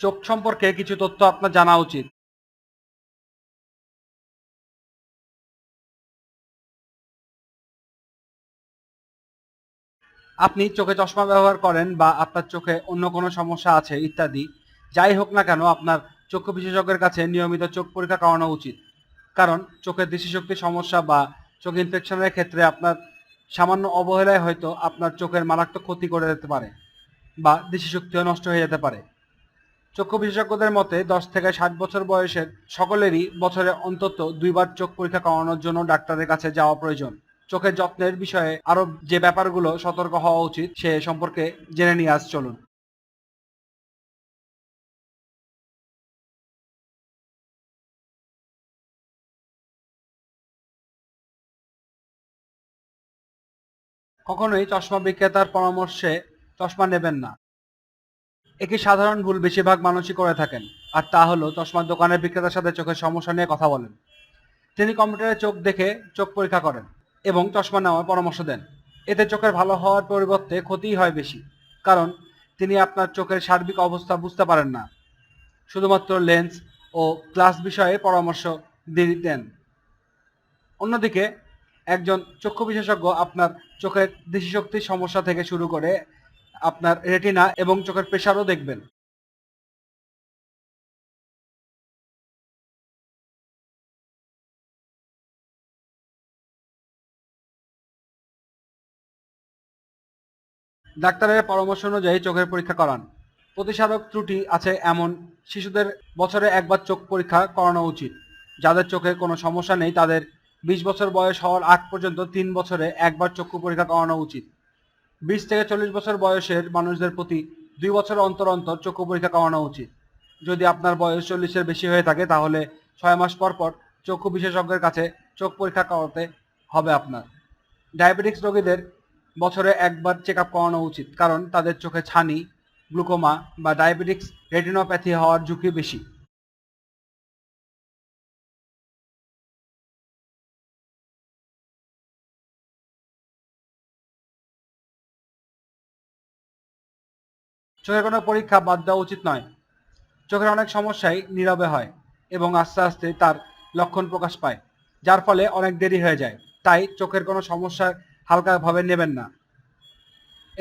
চোখ সম্পর্কে কিছু তথ্য আপনার জানা উচিত। আপনি চোখে চশমা ব্যবহার করেন বা আপনার চোখে অন্য কোনো সমস্যা আছে ইত্যাদি, যাই হোক না কেন আপনার চক্ষু বিশেষজ্ঞের কাছে নিয়মিত চোখ পরীক্ষা করানো উচিত। কারণ চোখের দৃষ্টিশক্তির সমস্যা বা চোখ ইনফেকশনের ক্ষেত্রে আপনার সামান্য অবহেলায় হয়তো আপনার চোখের মারাত্মক ক্ষতি করে দিতে পারে বা দৃষ্টিশক্তিও নষ্ট হয়ে যেতে পারে। চক্ষু বিশেষজ্ঞদের মতে, দশ থেকে ষাট বছর বয়সের সকলেরই বছরে অন্তত দুইবার চোখ পরীক্ষা করানোর জন্য ডাক্তারের কাছে যাওয়া প্রয়োজন। চোখের যত্নের বিষয়ে আরও যে ব্যাপারগুলো সতর্ক হওয়া উচিত, সে সম্পর্কে জেনে নিয়ে আজ চলুন। কখনোই চশমা বিক্রেতার পরামর্শে চশমা নেবেন না। একটি সাধারণ ভুল বেশিরভাগ মানুষই করে থাকেন। আর তা হলো, চশমার দোকানের বিক্রেতার সাথে চোখের সমস্যা নিয়ে কথা বলেন। তিনি কম্পিউটারে চোখ দেখে চোখ পরীক্ষা করেন এবং চশমা নেওয়ার পরামর্শ দেন। এতে চোখের ভালো হওয়ার পরিবর্তে ক্ষতিই হয় বেশি, কারণ তিনি আপনার চোখের সার্বিক অবস্থা বুঝতে পারেন না। শুধুমাত্র লেন্স ও ক্লাস বিষয়ে পরামর্শ দিয়ে দেন অন্যদিকে, একজন চক্ষু বিশেষজ্ঞ আপনার চোখের দৃষ্টিশক্তির সমস্যা থেকে শুরু করে আপনার রেটিনা এবং চোখের প্রেশারও দেখবেন। ডাক্তারের পরামর্শ অনুযায়ী চোখের পরীক্ষা করান। প্রতিষেধক ত্রুটি আছে এমন, শিশুদের বছরে একবার চোখ পরীক্ষা করানো উচিত। যাদের চোখে কোনো সমস্যা নেই, তাদের বিশ বছর বয়স হওয়ার আগ পর্যন্ত তিন বছরে একবার চক্ষু পরীক্ষা করানো উচিত। বিশ থেকে চল্লিশ বছর বয়সের মানুষদের প্রতি দুই বছর অন্তর অন্তর চক্ষু পরীক্ষা করানো উচিত। যদি আপনার বয়স চল্লিশের বেশি হয়ে থাকে, তাহলে ছয় মাস পর পর চক্ষু বিশেষজ্ঞের কাছে চোখ পরীক্ষা করাতে হবে আপনার। ডায়াবেটিক্স রোগীদের বছরে একবার চেক আপ করানো উচিত, কারণ তাদের চোখে ছানি, গ্লুকোমা বা ডায়াবেটিক্স রেটিনোপ্যাথি হওয়ার ঝুঁকি বেশি। চোখের কোনো পরীক্ষা বাদ দেওয়া উচিত নয়। চোখের অনেক সমস্যাই নীরবে হয় এবং আস্তে আস্তে তার লক্ষণ প্রকাশ পায়, যার ফলে অনেক দেরি হয়ে যায়। তাই চোখের কোনো সমস্যা হালকাভাবে নেবেন না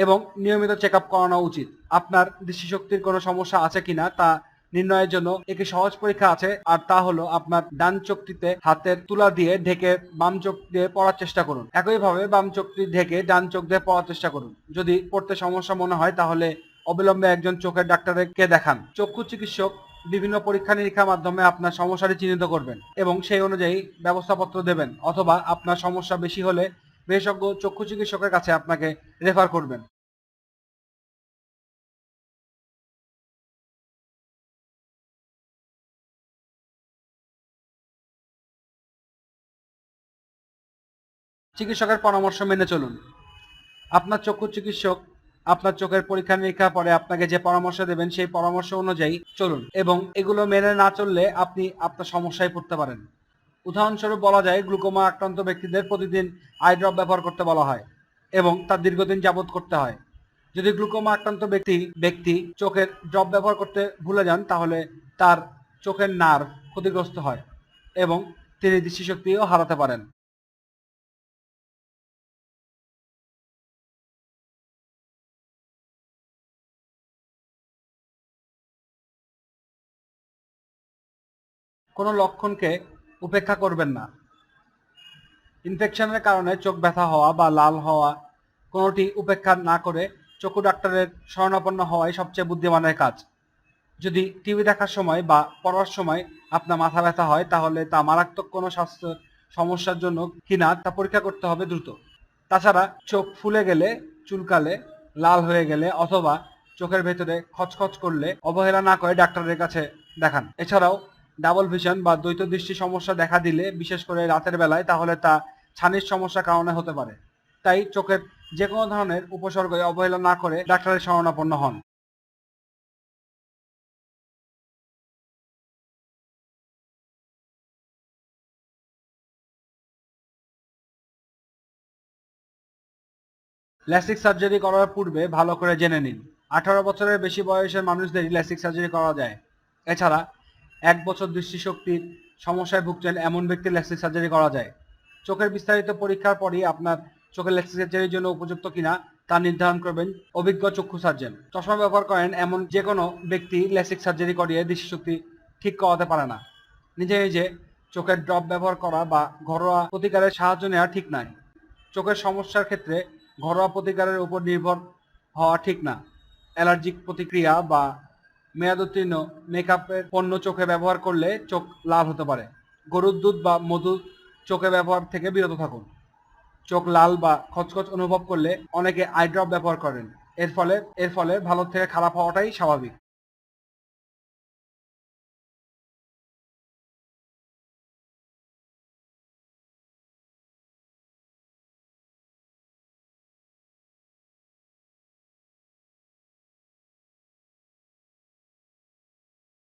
এবং নিয়মিত চেক আপ করানো উচিত। আপনার দৃষ্টিশক্তির কোনো সমস্যা আছে কিনা তা নির্ণয়ের জন্য একটি সহজ পরীক্ষা আছে, আর তা হলো আপনার ডান চোখটিতে হাতের তুলা দিয়ে ঢেকে বাম চোখ দিয়ে পড়ার চেষ্টা করুন। একইভাবে বাম চোখটি ঢেকে ডান চোখ দিয়ে পড়ার চেষ্টা করুন। যদি পড়তে সমস্যা মনে হয় তাহলে অবিলম্বে একজন চোখের ডাক্তারকে দেখান। চক্ষু চিকিৎসক বিভিন্ন পরীক্ষা নিরীক্ষার মাধ্যমে আপনার সমস্যাটি চিহ্নিত করবেন এবং সেই অনুযায়ী ব্যবস্থাপত্র দেবেন অথবা আপনার সমস্যা বেশি হলে বিশেষজ্ঞ চক্ষু চিকিৎসকের কাছে আপনাকে রেফার করবেন। চিকিৎসকের পরামর্শ মেনে চলুন। আপনার চক্ষু চিকিৎসক আপনার চোখের পরীক্ষা নিরীক্ষা পরে আপনাকে যে পরামর্শ দেবেন সেই পরামর্শ অনুযায়ী চলুন। এবং এগুলো মেনে না চললে আপনি আপনার সমস্যায় পড়তে পারেন। উদাহরণস্বরূপ বলা যায়, গ্লুকোমা আক্রান্ত ব্যক্তিদের প্রতিদিন আই ড্রপ ব্যবহার করতে বলা হয় এবং তার দীর্ঘদিন যাবত করতে হয়। যদি গ্লুকোমা আক্রান্ত ব্যক্তি ব্যক্তি চোখের ড্রপ ব্যবহার করতে ভুলে যান, তাহলে তার চোখের নার্ভ ক্ষতিগ্রস্ত হয় এবং তিনি দৃষ্টিশক্তিও হারাতে পারেন। কোনো লক্ষণকে উপেক্ষা করবেন না। ইনফেকশনের কারণে চোখ ব্যথা হওয়া বা লাল হওয়া কোনোটি উপেক্ষা না করে চক্ষু ডাক্তারের শরণাপন্ন হওয়াই সবচেয়ে বুদ্ধিমানের কাজ। যদি টিভি দেখার সময় বা পড়ার সময় আপনার মাথা ব্যথা হয়, তাহলে তা মারাত্মক কোনো স্বাস্থ্য সমস্যার জন্য কিনা তা পরীক্ষা করতে হবে দ্রুত। তাছাড়া চোখ ফুলে গেলে, চুলকালে, লাল হয়ে গেলে অথবা চোখের ভেতরে খচখচ করলে অবহেলা না করে ডাক্তারের কাছে দেখান। এছাড়াও ডাবল ভিশন বা দ্বৈত দৃষ্টি সমস্যা দেখা দিলে, বিশেষ করে রাতের বেলায়, তাহলে তা ছানির সমস্যার কারণে হতে পারে। তাই চোখের যে কোনো ধরনের উপসর্গে অবহেলা না করে ডাক্তারের শরণাপন্ন হন। ল্যাসিক সার্জারি করার পূর্বে ভালো করে জেনে নিন। আঠারো বছরের বেশি বয়সের মানুষদের ল্যাসিক সার্জারি করা যায়। এছাড়া এক বছর দৃষ্টিশক্তির সমস্যায় ভুগছেন এমন ব্যক্তির ল্যাসিক সার্জারি করা যায়। চোখের বিস্তারিত পরীক্ষার পরই আপনার চোখের লেক্সিক সার্জারির জন্য উপযুক্ত কিনা তা নির্ধারণ করবেন অভিজ্ঞ চক্ষু সার্জন। চশমা ব্যবহার করেন এমন যে কোনো ব্যক্তি ল্যাসিক সার্জারি করিয়ে দৃষ্টিশক্তি ঠিক করাতে পারে না। নিজে নিজে চোখের ড্রপ ব্যবহার করা বা ঘরোয়া প্রতিকারের সাহায্য নেওয়া ঠিক নয়। চোখের সমস্যার ক্ষেত্রে ঘরোয়া প্রতিকারের উপর নির্ভর হওয়া ঠিক না। অ্যালার্জিক প্রতিক্রিয়া বা মেয়াদোত্তীর্ণ মেকআপের পণ্য চোখে ব্যবহার করলে চোখ লাল হতে পারে। গরুর দুধ বা মধু চোখে ব্যবহার থেকে বিরত থাকুন। চোখ লাল বা খচখচ অনুভব করলে অনেকে আইড্রপ ব্যবহার করেন। এর ফলে এর ফলে ভালো থেকে খারাপ হওয়াটাই স্বাভাবিক।